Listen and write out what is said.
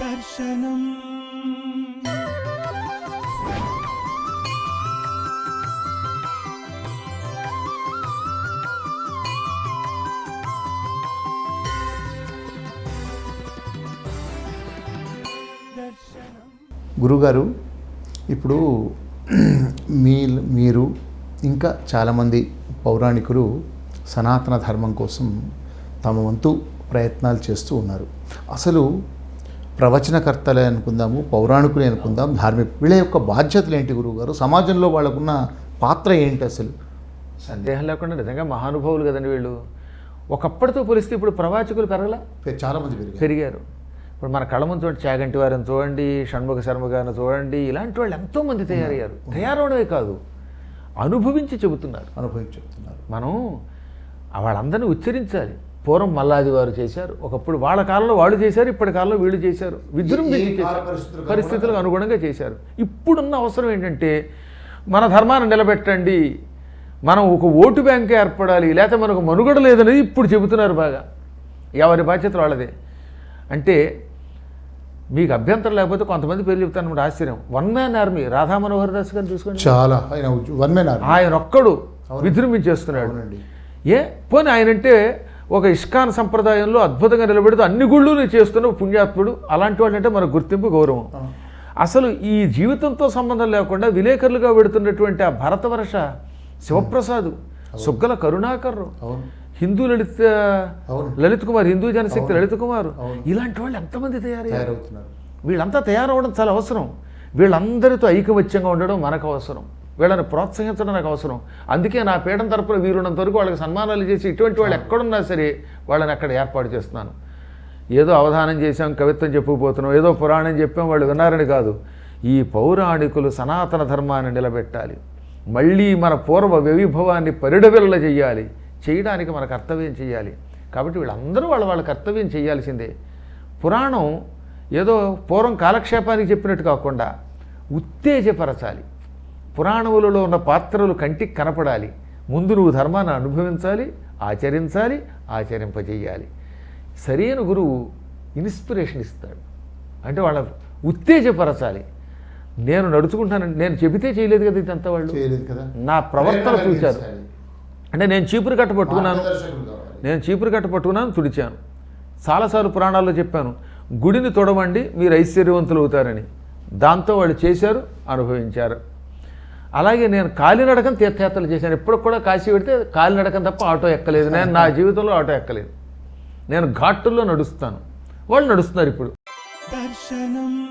దర్శనం. గురుగారు ఇప్పుడు మీ మీరు ఇంకా చాలామంది పౌరాణికులు సనాతన ధర్మం కోసం తమ వంతు ప్రయత్నాలు చేస్తూ ఉన్నారు. అసలు ప్రవచనకర్తలే అనుకుందాము పౌరాణికులే అనుకుందాం ధార్మిక వీళ్ళ యొక్క బాధ్యతలు ఏంటి గురువుగారు? సమాజంలో వాళ్ళకున్న పాత్ర ఏంటి అసలు? సందేహం లేకుండా నిజంగా మహానుభావులు కదండి వీళ్ళు. ఒకప్పటితో పోలిస్తే ఇప్పుడు ప్రవాచకులు పెరగల చాలామంది పెరిగారు. పెరిగారు. ఇప్పుడు మన కళ్ళ ముందు చూడండి చాగంటి వారిని చూడండి షణ్ముఖ శర్మ గారిని చూడండి ఇలాంటి వాళ్ళు ఎంతోమంది తయారయ్యారు. తయారవడమే కాదు అనుభవించి చెబుతున్నారు. అనుభవించి చెప్తున్నారు మనం వాళ్ళందరినీ ఉచ్చరించాలి. పూర్వం మల్లాది వారు చేశారు. ఒకప్పుడు వాళ్ళ కాలంలో వాళ్ళు చేశారు ఇప్పటి కాలంలో వీళ్ళు చేశారు. విజృంభించి చేశారు. పరిస్థితులకు అనుగుణంగా చేశారు. ఇప్పుడున్న అవసరం ఏంటంటే మన ధర్మాన్ని నిలబెట్టండి. మనం ఒక ఓటు బ్యాంక్ ఏర్పడాలి లేకపోతే మనకు మనుగడ లేదనేది ఇప్పుడు చెబుతున్నారు బాగా. ఎవరి బాధ్యత వాళ్ళదే. అంటే మీకు అభ్యంతరం లేకపోతే కొంతమంది పేర్లు చెప్తాను అనమాట ఆశ్చర్యం. One man army Radha Manohar Das గారిని చూసుకోండి. చాలా ఆయన వన్ ఆర్ ఆయన ఒక్కడు విజృంభించేస్తున్నాడు. ఏ? పోనీ ఆయనంటే ఒక ఇస్కాన్ సంప్రదాయంలో అద్భుతంగా నిలబెడుతూ అన్ని గుళ్ళు చేస్తున్న పుణ్యాత్ముడు అలాంటి వాళ్ళంటే మనకు గుర్తింపు గౌరవం. అసలు ఈ జీవితంతో సంబంధం లేకుండా విలేకరులుగా పెడుతున్నటువంటి ఆ భరతవర్ష శివప్రసాద్ సుగ్గల కరుణాకర్ హిందూ లలిత. లలిత్ కుమార్ హిందూ జనశక్తి. లలిత్ కుమార్. ఇలాంటి వాళ్ళు ఎంతమంది తయారవుతున్నారు. వీళ్ళంతా తయారవడం చాలా అవసరం. వీళ్ళందరితో ఐకమత్యంగా ఉండడం మనకు అవసరం. వీళ్ళని ప్రోత్సహించడం నాకు అవసరం. అందుకే నా పీఠం తరపున వీరున్నంత వరకు వాళ్ళకి సన్మానాలు చేసి ఇటువంటి వాళ్ళు ఎక్కడున్నా సరే వాళ్ళని అక్కడ ఏర్పాటు చేస్తున్నాను. ఏదో అవధానం చేశాం కవిత్వం చెప్పుకుపోతున్నాం ఏదో పురాణం చెప్పాం వాళ్ళు విన్నారని కాదు. ఈ పౌరాణికులు సనాతన ధర్మాన్ని నిలబెట్టాలి. మళ్ళీ మన పూర్వ వైభవాన్ని పరిడవిల్ల చేయాలి. చేయడానికి మన కర్తవ్యం చేయాలి. కాబట్టి వీళ్ళందరూ వాళ్ళ వాళ్ళ కర్తవ్యం చేయాల్సిందే. పురాణం ఏదో పూర్వం కాలక్షేపానికి చెప్పినట్టు కాకుండా ఉత్తేజపరచాలి. పురాణములలో ఉన్న పాత్రలు కంటికి కనపడాలి. ముందు నువ్వు ధర్మాన్ని అనుభవించాలి ఆచరించాలి ఆచరింపజేయాలి. సరైన గురువు ఇన్స్పిరేషన్ ఇస్తాడు. అంటే వాళ్ళ ఉత్తేజపరచాలి. నేను నడుచుకుంటాను నేను చెబితే చేయలేదు కదా ఇదంతా వాళ్ళు? చేయలేదు కదా? నా ప్రవర్తన చూశారు. అంటే నేను చీపురు కట్ట పట్టుకున్నాను. నేను చీపురు కట్ట పట్టుకున్నాను తుడిచాను. చాలాసార్లు పురాణాల్లో చెప్పాను గుడిని తొడవండి మీరు ఐశ్వర్యవంతులు అవుతారని. దాంతో వాళ్ళు చేశారు అనుభవించారు. అలాగే నేను కాలినడకం తీర్థయాత్రలు చేశాను. ఎప్పుడు కూడా కాశీ పెడితే కాలినడకం తప్ప ఆటో ఎక్కలేదు. నేను నా జీవితంలో ఆటో ఎక్కలేదు. నేను ఘాట్టుల్లో నడుస్తాను. వాళ్ళు నడుస్తున్నారు ఇప్పుడు. దర్శనం.